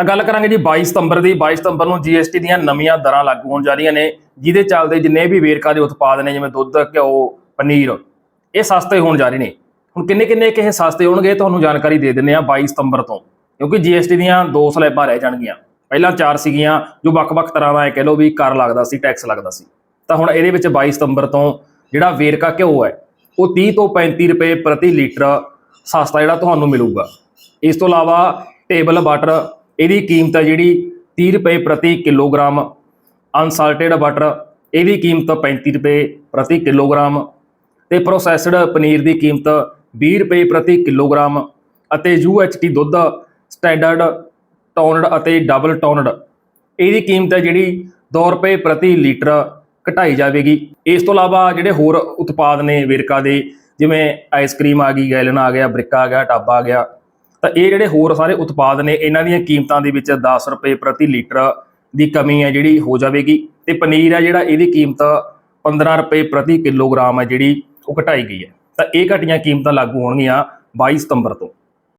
ਤਾਂ ਗੱਲ ਕਰਾਂਗੇ ਜੀ 22 ਸਤੰਬਰ ਦੀ। 22 ਸਤੰਬਰ ਨੂੰ GST ਦੀਆਂ ਨਵੀਆਂ ਦਰਾਂ ਲਾਗੂ ਹੋਣ ਜਾ ਰਹੀਆਂ ਨੇ, ਜਿਹਦੇ ਚੱਲਦੇ ਜਿੰਨੇ ਵੀ ਵੇਰਕਾ ਦੇ ਉਤਪਾਦ ਨੇ, ਜਿਵੇਂ ਦੁੱਧ, ਘਿਓ, ਪਨੀਰ, ਇਹ ਸਸਤੇ ਹੋਣ ਜਾ ਰਹੇ ਨੇ। ਹੁਣ ਕਿੰਨੇ ਕਿੰਨੇ ਕਿ ਸਸਤੇ ਹੋਣਗੇ, ਤੁਹਾਨੂੰ ਜਾਣਕਾਰੀ ਦੇ ਦਿੰਨੇ ਆ 22 ਸਤੰਬਰ ਤੋਂ। ਕਿਉਂਕਿ GST ਦੀਆਂ ਦੋ ਸਲੈਬਾਂ ਰਹਿ ਜਾਣਗੀਆਂ। ਪਹਿਲਾਂ ਚਾਰ ਸੀਗੀਆਂ, ਜੋ ਵੱਖ-ਵੱਖ ਤਰ੍ਹਾਂ ਦਾ ਇਹ ਕਹਿ ਲਓ ਵੀ ਕਰ ਲੱਗਦਾ ਸੀ, ਟੈਕਸ ਲੱਗਦਾ ਸੀ। ਤਾਂ ਹੁਣ ਇਹਦੇ ਵਿੱਚ 22 ਸਤੰਬਰ ਤੋਂ ਜਿਹੜਾ ਵੇਰਕਾ ਘਿਓ ਹੈ, ਉਹ 30 ਤੋਂ 35 ਰੁਪਏ ਪ੍ਰਤੀ ਲੀਟਰ ਸਸਤਾ ਜਿਹੜਾ ਤੁਹਾਨੂੰ ਮਿਲੂਗਾ। ਇਸ ਤੋਂ ਇਲਾਵਾ ਟੇਬਲ ਵਾਟਰ ਇਹਦੀ ਕੀਮਤ ਹੈ ਜਿਹੜੀ 30 ਰੁਪਏ ਪ੍ਰਤੀ ਕਿਲੋਗ੍ਰਾਮ। ਅਨਸਾਲਟਡ ਬਟਰ ਇਹਦੀ ਕੀਮਤ 35 ਰੁਪਏ ਪ੍ਰਤੀ ਕਿਲੋਗ੍ਰਾਮ। ਤੇ ਪ੍ਰੋਸੈਸਡ ਪਨੀਰ ਦੀ ਕੀਮਤ 20 ਰੁਪਏ ਪ੍ਰਤੀ ਕਿਲੋਗ੍ਰਾਮ। ਅਤੇ UHT ਦੁੱਧ ਸਟੈਂਡਰਡ ਟੋਨਡ ਅਤੇ ਡਬਲ ਟੋਨਡ ਇਹਦੀ ਕੀਮਤ ਹੈ ਜਿਹੜੀ 2 ਰੁਪਏ ਪ੍ਰਤੀ ਲੀਟਰ ਘਟਾਈ ਜਾਵੇਗੀ। ਇਸ ਤੋਂ ਇਲਾਵਾ ਜਿਹੜੇ ਹੋਰ ਉਤਪਾਦ ਨੇ ਵੇਰਕਾ ਦੇ, ਜਿਵੇਂ ਆਈਸਕ੍ਰੀਮ ਆ ਗਈ, ਗੈਲਨ ਆ ਗਿਆ, ਬ੍ਰਿਕ ਆ ਗਿਆ, ਟੱਬ ਆ ਗਿਆ। ਤਾਂ ਇਹ ਜਿਹੜੇ ਹੋਰ ਸਾਰੇ ਉਤਪਾਦ ਨੇ, ਇਹਨਾਂ ਦੀਆਂ ਕੀਮਤਾਂ ਦੇ ਵਿੱਚ 10 ਰੁਪਏ ਪ੍ਰਤੀ ਲੀਟਰ ਦੀ ਕਮੀ ਹੈ ਜਿਹੜੀ ਹੋ ਜਾਵੇਗੀ ਤੇ ਪਨੀਰ ਹੈ ਜਿਹੜਾ ਇਹਦੀ ਕੀਮਤ 15 ਰੁਪਏ ਪ੍ਰਤੀ ਕਿਲੋਗ੍ਰਾਮ ਹੈ ਜਿਹੜੀ ਉਹ ਘਟਾਈ ਗਈ ਹੈ। ਤਾਂ ਇਹ ਘਟੀਆਂ ਕੀਮਤਾਂ ਲਾਗੂ ਹੋਣਗੀਆਂ 22 ਸਤੰਬਰ ਤੋਂ।